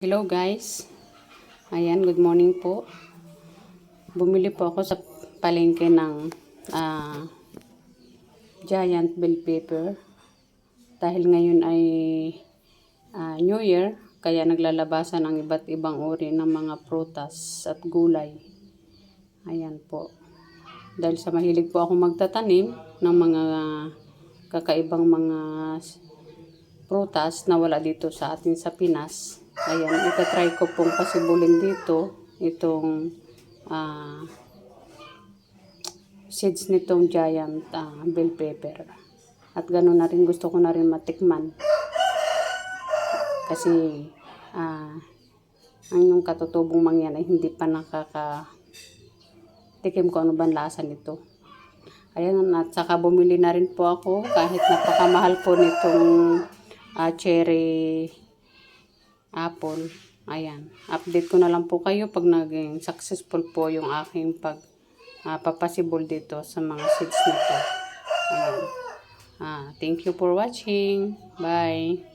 Hello guys. Ayan, good morning po. Bumili po ako sa palengke ng ah, giant bell pepper. Dahil ngayon ay ah, New Year, kaya naglalabasan ang iba't ibang uri ng mga prutas at gulay. Ayan po. Dahil sa mahilig po ako magtatanim ng mga kakaibang mga prutas na wala dito sa atin sa Pinas. Ayan, itatry ko pong pasibulin dito itong ah, seeds nitong giant ah, bell pepper. At gano'n na rin gusto ko na rin matikman. Kasi ah, ang yung katutubong mangyan ay hindi pa nakaka tikim ko ano ba lasa nito. Ayan, at saka bumili na rin po ako kahit napakamahal po nitong ah, cherry apple. Ayan. Update ko na lang po kayo pag naging successful po yung aking pag ah, papasibol dito sa mga seeds nito. Ayan. Ah, thank you for watching. Bye.